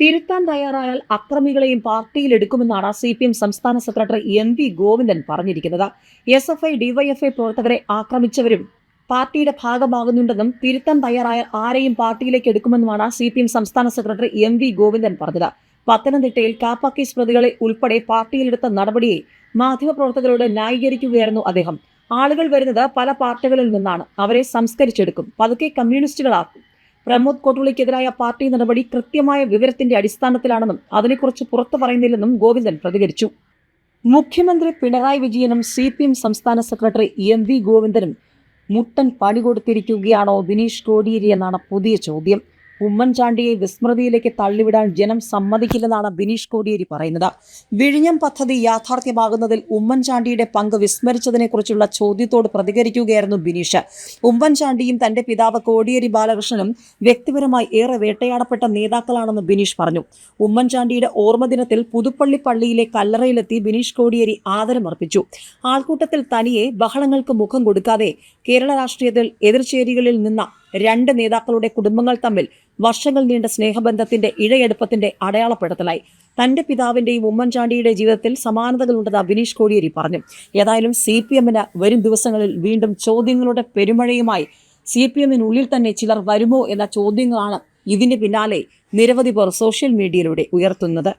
തിരുത്താൻ തയ്യാറായാൽ അക്രമികളെയും പാർട്ടിയിൽ എടുക്കുമെന്നാണ് സി പി എം സംസ്ഥാന സെക്രട്ടറി എം വി ഗോവിന്ദൻ പറഞ്ഞിരിക്കുന്നത്. എസ് എഫ് ഐ ഡിവൈഎഫ്ഐ പ്രവർത്തകരെ ആക്രമിച്ചവരും പാർട്ടിയുടെ ഭാഗമാകുന്നുണ്ടെന്നും തിരുത്താൻ തയ്യാറായാൽ ആരെയും പാർട്ടിയിലേക്ക് എടുക്കുമെന്നുമാണ് സി പി എം സംസ്ഥാന സെക്രട്ടറി എം വി ഗോവിന്ദൻ പറഞ്ഞത്. പത്തനംതിട്ടയിൽ കാപ്പാക്കേസ് പ്രതികളെ ഉൾപ്പെടെ പാർട്ടിയിലെടുത്ത നടപടിയെ മാധ്യമപ്രവർത്തകരോട് ന്യായീകരിക്കുകയായിരുന്നു അദ്ദേഹം. ആളുകൾ വരുന്നത് പല പാർട്ടികളിൽ നിന്നാണ്. അവരെ സംസ്കരിച്ചെടുക്കും. പതുക്കെ കമ്മ്യൂണിസ്റ്റുകളാക്കും. പ്രമോദ് കോട്ടുളിക്കെതിരായ പാർട്ടി നടപടി കൃത്യമായ വിവരത്തിന്റെ അടിസ്ഥാനത്തിലാണെന്നും അതിനെക്കുറിച്ച് പുറത്തു പറയുന്നില്ലെന്നും ഗോവിന്ദൻ പ്രതികരിച്ചു. മുഖ്യമന്ത്രി പിണറായി വിജയനും സി പി എം സംസ്ഥാന സെക്രട്ടറി എം വി ഗോവിന്ദനും മുട്ടൻ പണി കൊടുത്തിരിക്കുകയാണോ ബിനീഷ് കോടിയേരി എന്നാണ് പുതിയ ചോദ്യം. ഉമ്മൻചാണ്ടിയെ വിസ്മൃതിയിലേക്ക് തള്ളിവിടാൻ ജനം സമ്മതിക്കില്ലെന്നാണ് ബിനീഷ് കോടിയേരി പറയുന്നത്. വിഴിഞ്ഞം പദ്ധതി യാഥാർത്ഥ്യമാകുന്നതിൽ ഉമ്മൻചാണ്ടിയുടെ പങ്ക് വിസ്മരിച്ചതിനെക്കുറിച്ചുള്ള ചോദ്യത്തോട് പ്രതികരിക്കുകയായിരുന്നു ബിനീഷ്. ഉമ്മൻചാണ്ടിയും തന്റെ പിതാവ് കോടിയേരി ബാലകൃഷ്ണനും വ്യക്തിപരമായി ഏറെ വേട്ടയാടപ്പെട്ട നേതാക്കളാണെന്ന് ബിനീഷ് പറഞ്ഞു. ഉമ്മൻചാണ്ടിയുടെ ഓർമ്മദിനത്തിൽ പുതുപ്പള്ളി പള്ളിയിലെ കല്ലറയിലെത്തി ബിനീഷ് കോടിയേരി ആദരമർപ്പിച്ചു. ആൾക്കൂട്ടത്തിൽ തനിയെ ബഹളങ്ങൾക്ക് മുഖം കൊടുക്കാതെ കേരള രാഷ്ട്രീയത്തിൽ എതിർചേരികളിൽ നിന്ന രണ്ട് നേതാക്കളുടെ കുടുംബങ്ങൾ തമ്മിൽ വർഷങ്ങൾ നീണ്ട സ്നേഹബന്ധത്തിന്റെ ഇഴയെടുപ്പത്തിന്റെ അടയാളപ്പെടുത്തലായി. തന്റെ പിതാവിന്റെയും ഉമ്മൻചാണ്ടിയുടെ ജീവിതത്തിൽ സമാനതകളുണ്ടെന്ന് ബിനീഷ് കോടിയേരി പറഞ്ഞു. ഏതായാലും സി പി എമ്മിന് വരും ദിവസങ്ങളിൽ വീണ്ടും ചോദ്യങ്ങളുടെ പെരുമഴയുമായി സി പി എമ്മിനുള്ളിൽ തന്നെ ചിലർ വരുമോ എന്ന ചോദ്യങ്ങളാണ് ഇതിന് പിന്നാലെ നിരവധി പേർ സോഷ്യൽ മീഡിയയിലൂടെ ഉയർത്തുന്നത്.